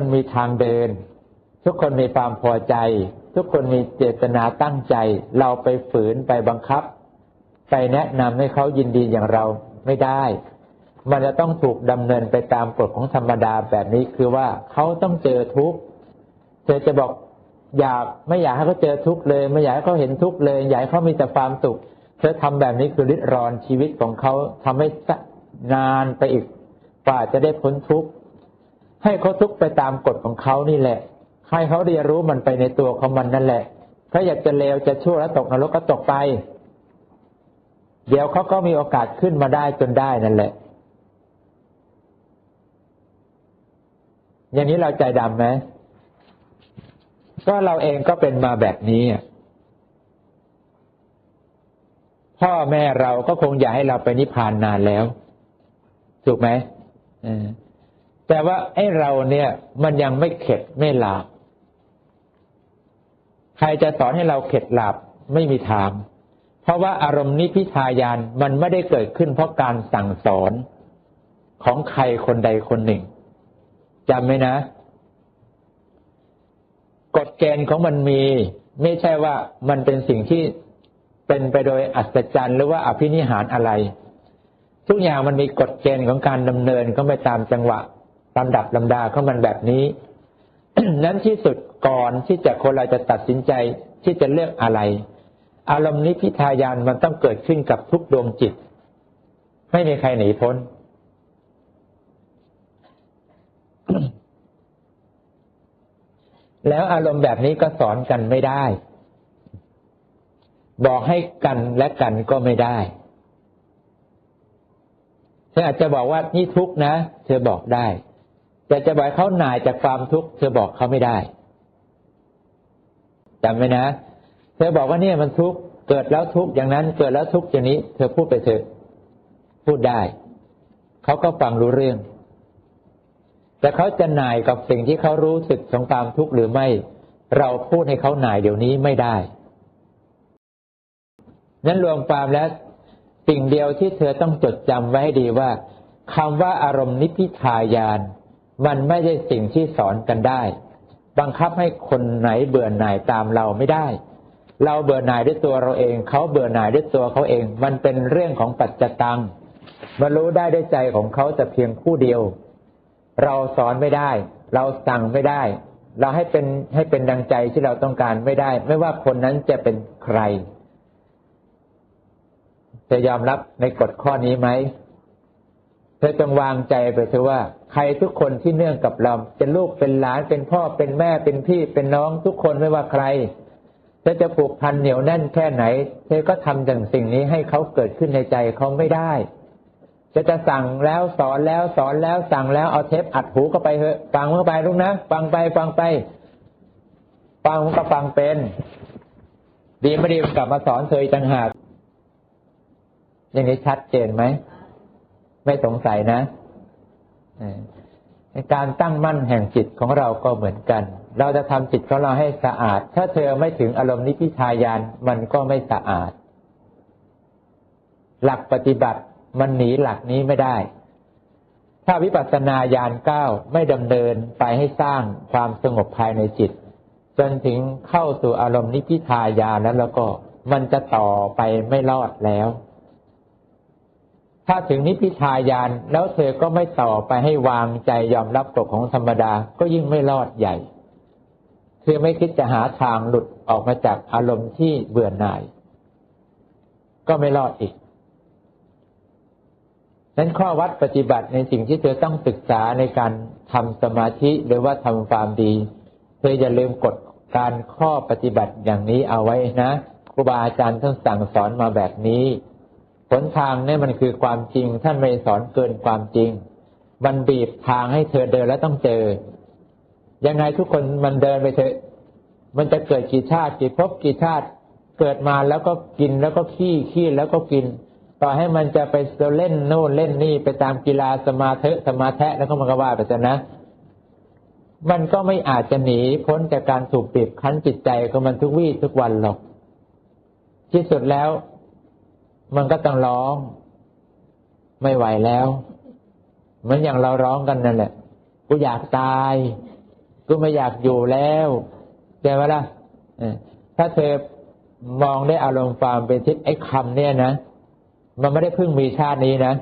คนมีทางเดิน ทุกคนมีความพอใจ ทุกคนมีเจตนาตั้งใจ เราไปฝืนไปบังคับ ไปแนะนำให้เขายินดีอย่างเราไม่ได้ มันจะต้องถูกดำเนินไปตามกฎของธรรมดาแบบนี้คือว่าเขาต้องเจอทุกข์เธอจะบอกอยากไม่อยากให้เขาเจอทุกข์เลย ไม่อยากให้เขาเห็นทุกข์เลย อยากให้เขามีแต่ความสุขเธอทำแบบนี้คือริดรอนชีวิตของเขาทำให้นานไปอีกกว่าจะได้พ้นทุกข์ ให้เขาทุกข์ไปตามกฎของเขานี่แหละ ให้เขาเรียนรู้มันไปในตัวของมันนั่นแหละ ถ้าอยากจะเลวจะชั่วแล้วตกนรกก็ตกไป เดี๋ยวเขาก็มีโอกาสขึ้นมาได้จนได้นั่นแหละ อย่างนี้เราใจดำไหมก็เราเองก็เป็นมาแบบนี้ พ่อแม่เราก็คงอยากให้เราไปนิพพานนานแล้ว ถูกไหม แต่ว่าไอ้เราเนี่ย มันยังไม่เข็ดไม่หลาบ ใครจะสอนให้เราเข็ดหลาบไม่มีทาง เพราะว่าอารมณ์นิพิทายานมันไม่ได้เกิดขึ้นเพราะการสั่งสอนของใครคนใดคนหนึ่งจำไหมนะ กฎเกณฑ์ของมันมี ไม่ใช่ว่ามันเป็นสิ่งที่เป็นไปโดยอัศจรรย์หรือว่าอภินิหารอะไร ทุกอย่างมันมีกฎเกณฑ์ของการดำเนินก็ไปตามจังหวะ ลำดับลำดาของมันแบบนี้ นั้นที่สุดก่อนที่จะคนเราจะตัดสินใจที่จะเลือกอะไร อารมณ์นิพิทายานมันต้องเกิดขึ้นกับทุกดวงจิต ไม่มีใครหนีพ้น แล้วอารมณ์แบบนี้ก็สอนกันไม่ได้ บอกให้กันและกันก็ไม่ได้เธออาจจะบอกว่านี่ทุกนะ เธอบอกได้ แต่จะบอกเขาหน่ายจากความทุกข์เธอบอกเขาไม่ได้จำไว้นะ เธอบอกว่าเนี่ยมันทุกข์เกิดแล้วทุกข์อย่างนั้น เกิดแล้วทุกข์อย่างนี้ เธอพูดไปเถอะพูดได้เขาก็ฟังรู้เรื่อง แต่เขาจะหน่ายกับสิ่งที่เขารู้สึกของความทุกข์หรือไม่ เราพูดให้เขาหน่ายเดี๋ยวนี้ไม่ได้ นั้นรวมความแล้วสิ่งเดียวที่เธอต้องจดจำไว้ให้ดีว่าคำว่าอารมณ์นิพิทายาน มันไม่ใช่สิ่งที่สอนกันได้ บังคับให้คนไหนเบื่อหน่ายตามเราไม่ได้ เราเบื่อหน่ายด้วยตัวเราเอง เขาเบื่อหน่ายด้วยตัวเขาเอง มันเป็นเรื่องของปัจจตังมารู้ได้ด้วยใจของเขาแต่เพียงผู้เดียว เราสอนไม่ได้ เราสั่งไม่ได้ เราให้เป็นให้เป็นดังใจที่เราต้องการไม่ได้ ไม่ว่าคนนั้นจะเป็นใคร จะยอมรับในกฎข้อนี้ไหม เธอจงวางใจไปเถอะว่า ใครทุกคนที่เนื่องกับเราเป็นลูกเป็นหลานเป็นพ่อเป็นแม่เป็นพี่เป็นน้องทุกคนไม่ว่าใครเธอจะผูกพันเหนียวแน่นแค่ไหน เธอก็ทำอย่างสิ่งนี้ให้เขาเกิดขึ้นในใจเขาไม่ได้จะจะสั่งแล้วสอนแล้วสอนแล้วสั่งแล้วเอาเทปอัดหูก็ไปเถอะฟังเข้าไปลูกนะฟังไปฟังไป ฟังก็ฟังเป็น ดีไม่ดีกลับมาสอนเธอจังหากอย่างนี้ชัดเจนไหม ไม่สงสัยนะในการตั้งมั่นแห่งจิตของเราก็เหมือนกัน เราจะทำจิตของเราให้สะอาด ถ้าเธอไม่ถึงอารมณ์นิพิทายานมันก็ไม่สะอาด หลักปฏิบัติมันหนีหลักนี้ไม่ได้ ถ้าวิปัสสนาญาณเก้าไม่ดำเนินไปให้สร้างความสงบภายในจิต จนถึงเข้าสู่อารมณ์นิพิทายานแล้วแล้วก็มันจะต่อไปไม่รอดแล้ว ถ้าถึงนิพิทายานแล้วเธอก็ไม่ต่อไปให้วางใจยอมรับกฎของธรรมดาก็ยิ่งไม่รอดใหญ่เธอไม่คิดจะหาทางหลุดออกมาจากอารมณ์ที่เบื่อหน่าย ก็ไม่รอดอีกนั้นข้อวัดปฏิบัติในสิ่งที่เธอต้องศึกษาในการทำสมาธิหรือว่าทำความดี เธออย่าลืมกฎการข้อปฏิบัติอย่างนี้เอาไว้นะครูบาอาจารย์ท่านสั่งสอนมาแบบนี้ ผลทางนี่มันคือความจริง ท่านไม่สอนเกินความจริง มันบีบทางให้เธอเดินแล้วต้องเจอ ยังไงทุกคนมันเดินไปเถอะ มันจะเกิดกี่ชาติกี่ภพกี่ชาติ เกิดมาแล้วก็กินแล้วก็ขี้ขี้แล้วก็กิน ต่อให้มันจะไปเล่นโน่นเล่นนี่ไปตามกีฬาสมาธิสมาแทะแล้วก็มันก็ว่าไปซะนะ มันก็ไม่อาจจะหนีพ้นจากการถูกบีบคั้นจิตใจของมันทุกวี่ทุกวันหรอก ที่สุดแล้ว มันก็ต้องร้อง ไม่ไหวแล้วเหมือนอย่างเราร้องกันนั่นแหละกูอยากตาย กูไม่อยากอยู่แล้วใช่ไหมล่ะถ้าเธอมองได้อารมณ์ความเป็นทิศไอ้คำเนี่ยนะมันไม่ได้เพิ่งมีชาตินี้นะ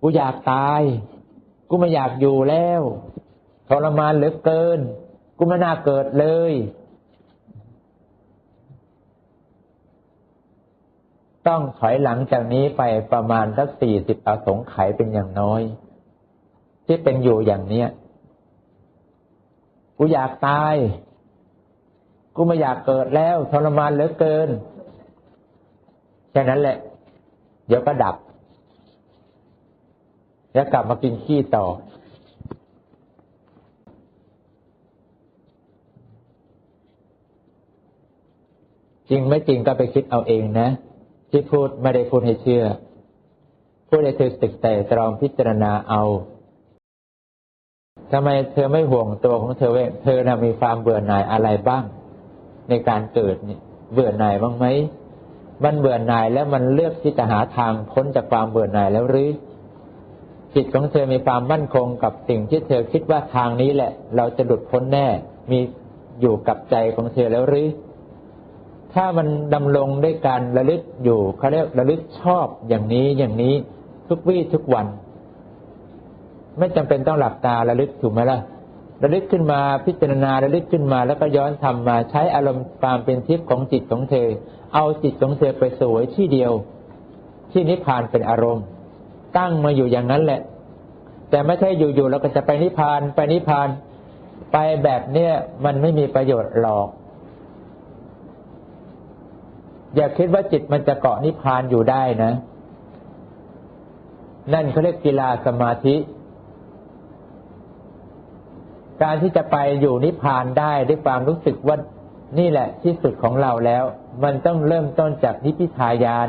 กูอยากตาย กูไม่อยากอยู่แล้วทรมานเหลือเกิน กูไม่น่าเกิดเลย ต้องถอยหลังจากนี้ไปประมาณสักสี่สิบอสงไขยเป็นอย่างน้อย ที่เป็นอยู่อย่างเนี้ยกูอยากตาย กูไม่อยากเกิดแล้วทรมานเหลือเกิน แค่นั้นแหละ เดี๋ยวก็ดับ แล้วกลับมากินขี้ต่อ จริงไม่จริงก็ไปคิดเอาเองนะ ที่พูดไม่ได้พูดให้เชื่อ พูดให้เธอตึกแต่ตรองพิจารณาเอาทำไมเธอไม่ห่วงตัวของเธอเองเธอนะมีความเบื่อหน่ายอะไรบ้าง ในการเกิดนี่เบื่อหน่ายบ้างไหมมันเบื่อหน่ายแล้วมันเลือกที่จะหาทางพ้นจากความเบื่อหน่ายแล้วหรือจิตของเธอมีความมั่นคงกับสิ่งที่เธอคิดว่าทางนี้แหละ เราจะหลุดพ้นแน่ มีอยู่กับใจของเธอแล้วหรือ ถ้ามันดำรงด้วยการระลึกอยู่เขาเรียกระลึกชอบอย่างนี้อย่างนี้ทุกวี่ทุกวัน ไม่จำเป็นต้องหลับตาระลึกถูกไหมล่ะระลึกขึ้นมาพิจารณาระลึกขึ้นมา แล้วก็ย้อนทำมาใช้อารมณ์ความเป็นทิพย์ของจิตของเธอ เอาจิตของเธอไปสวยที่เดียว ที่นิพพานเป็นอารมณ์ ตั้งมาอยู่อย่างนั้นแหละ แต่ไม่ใช่อยู่ๆแล้วก็จะไปนิพพานไปนิพพานไปแบบเนี้ยมันไม่มีประโยชน์หรอก อย่าคิดว่าจิตมันจะเกาะนิพพานอยู่ได้นะ นั่นเขาเรียกกีฬาสมาธิ การที่จะไปอยู่นิพพานได้ด้วยความรู้สึกว่านี่แหละที่สุดของเราแล้ว มันต้องเริ่มต้นจากนิพพิทายาน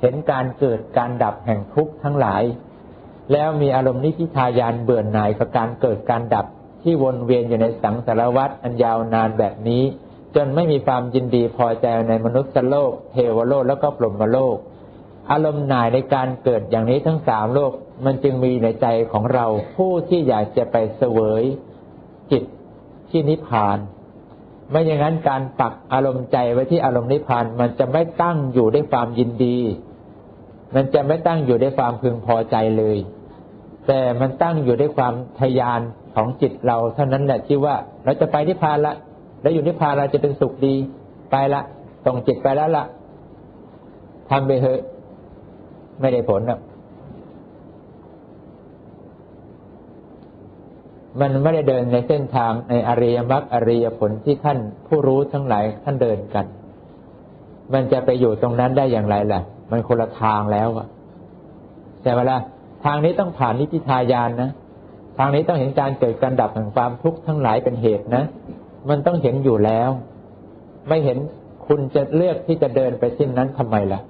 เห็นการเกิดการดับแห่งทุกข์ทั้งหลาย แล้วมีอารมณ์นิพพิทายานเบื่อหน่ายกับการเกิดการดับที่วนเวียนอยู่ในสังสารวัฏอันยาวนานแบบนี้ จนไม่มีความยินดีพอใจในมนุษย์โลก เทวโลกแล้วก็ปรมโลก อารมณ์หน่ายในการเกิดอย่างนี้ทั้งสามโลก มันจึงมีในใจของเราผู้ที่อยากจะไปเสวยจิตที่นิพพาน ไม่อย่างนั้นการปักอารมณ์ใจไว้ที่อารมณ์นิพพานมันจะไม่ตั้งอยู่ด้วยความยินดี มันจะไม่ตั้งอยู่ด้วยความพึงพอใจเลย แต่มันตั้งอยู่ด้วยความทยานของจิตเราเท่านั้นแหละที่ว่าเราจะไปนิพพานละ แล้วอยู่นิพพานเราจะเป็นสุขดีไปละส่งจิตไปแล้วละทำไปเถอะไม่ได้ผลนะมันไม่ได้เดินในเส้นทางในอริยมรรคอริยผลที่ท่านผู้รู้ทั้งหลายท่านเดินกัน มันจะไปอยู่ตรงนั้นได้อย่างไรล่ะ มันคนละทางแล้วอะใช่ไหมล่ะทางนี้ต้องผ่านนิพพิทายานนะ ทางนี้ต้องเห็นการเกิดการดับแห่งความทุกข์ทั้งหลายเป็นเหตุนะ มันต้องเห็นอยู่แล้ว ไม่เห็นคุณจะเลือกที่จะเดินไปเช่นนั้นทำไมล่ะ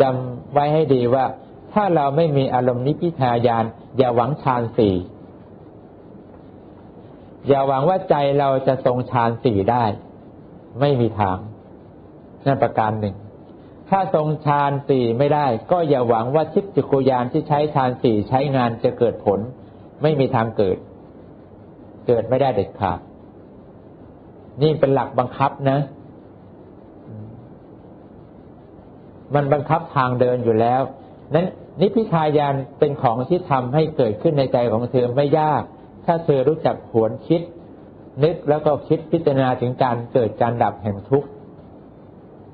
จำไว้ให้ดีว่า ถ้าเราไม่มีอารมณ์นิพพิทายาน อย่าหวังฌานสี่อย่าหวังว่าใจเราจะทรงฌานสี่ได้ ไม่มีทางนั่นประการหนึ่ง ถ้าทรงฌานสี่ไม่ได้ ก็อย่าหวังว่าทิพจิกุยานที่ใช้ฌานสี่ใช้งานจะเกิดผล ไม่มีทางเกิด เกิดไม่ได้เด็ดขาด นี่เป็นหลักบังคับนะ มันบังคับทางเดินอยู่แล้ว นั้นนิพพิทายานเป็นของที่ทำให้เกิดขึ้นในใจของเธอไม่ยาก ถ้าเธอรู้จักหวนคิด นึกแล้วก็คิดพิจารณาถึงการเกิดการดับแห่งทุกข์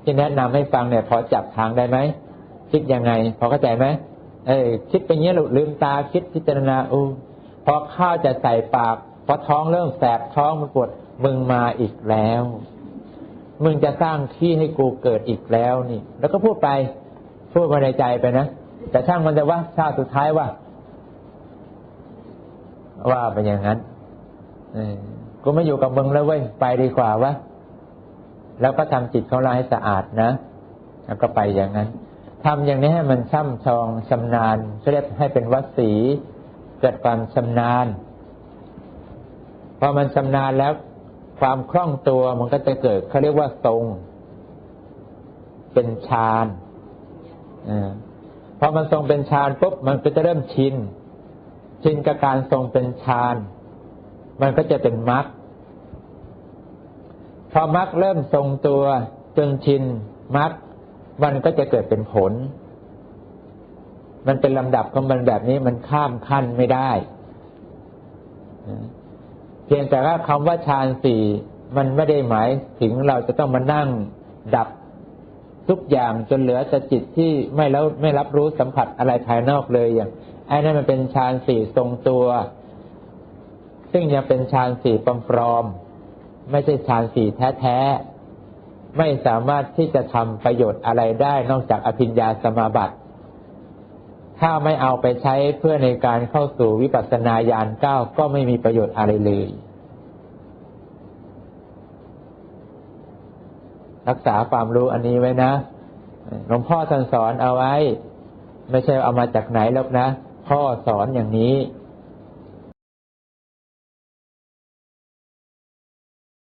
ที่แนะนำให้ฟังเนี่ยพอจับทางได้ไหมคิดยังไง พอเข้าใจไหมเออคิดไปเงี้ยหลุดลืมตาคิดพิจารณาอู้พอข้าวจะใส่ปากพอท้องเริ่มแสบท้องมันปวด มึงมาอีกแล้ว มึงจะสร้างที่ให้กูเกิดอีกแล้วนี่ แล้วก็พูดไป พูดมาในใจไปนะ แต่ช่างมันจะว่าชาติสุดท้ายว่า ว่าเป็นอย่างนั้นกูไม่อยู่กับมึงแล้วเว้ย ไปดีกว่าวะ แล้วก็ทำจิตของเราให้สะอาดนะ แล้วก็ไปอย่างนั้นทำอย่างนี้ให้มันช่ำชองชำนาญเรียกให้เป็นวัสีเกิดความชำนาญ พอมันชำนาญแล้ว ความคล่องตัวมันก็จะเกิดเขาเรียกว่าทรง เป็นฌานอพอมันทรงเป็นฌานปุ๊บมันก็จะเริ่มชินชินกับการทรงเป็นฌานมันก็จะเป็นมรรคพอมรรคเริ่มทรงตัวจนชินมรรคมันก็จะเกิดเป็นผล มันเป็นลำดับของมันแบบนี้มันข้ามขั้นไม่ได้ เพียงแต่ว่าคำว่าฌานสี่มันไม่ได้หมายถึงเราจะต้องมานั่งดับทุกอย่างจนเหลือแต่จิตที่ไม่แล้วไม่รับรู้สัมผัสอะไรภายนอกเลยอย่างไอ้นั่นมันเป็นฌานสี่ทรงตัว ซึ่งยังเป็นฌานสี่ปลอมๆไม่ใช่ฌานสี่แท้ๆไม่สามารถที่จะทำประโยชน์อะไรได้นอกจากอภิญญาสมาบัติ ถ้าไม่เอาไปใช้เพื่อในการเข้าสู่วิปัสสนาญาณเก้าก็ไม่มีประโยชน์อะไรเลย รักษาความรู้อันนี้ไว้นะหลวงพ่อสอนเอาไว้ ไม่ใช่เอามาจากไหนหรอกนะ พ่อสอนอย่างนี้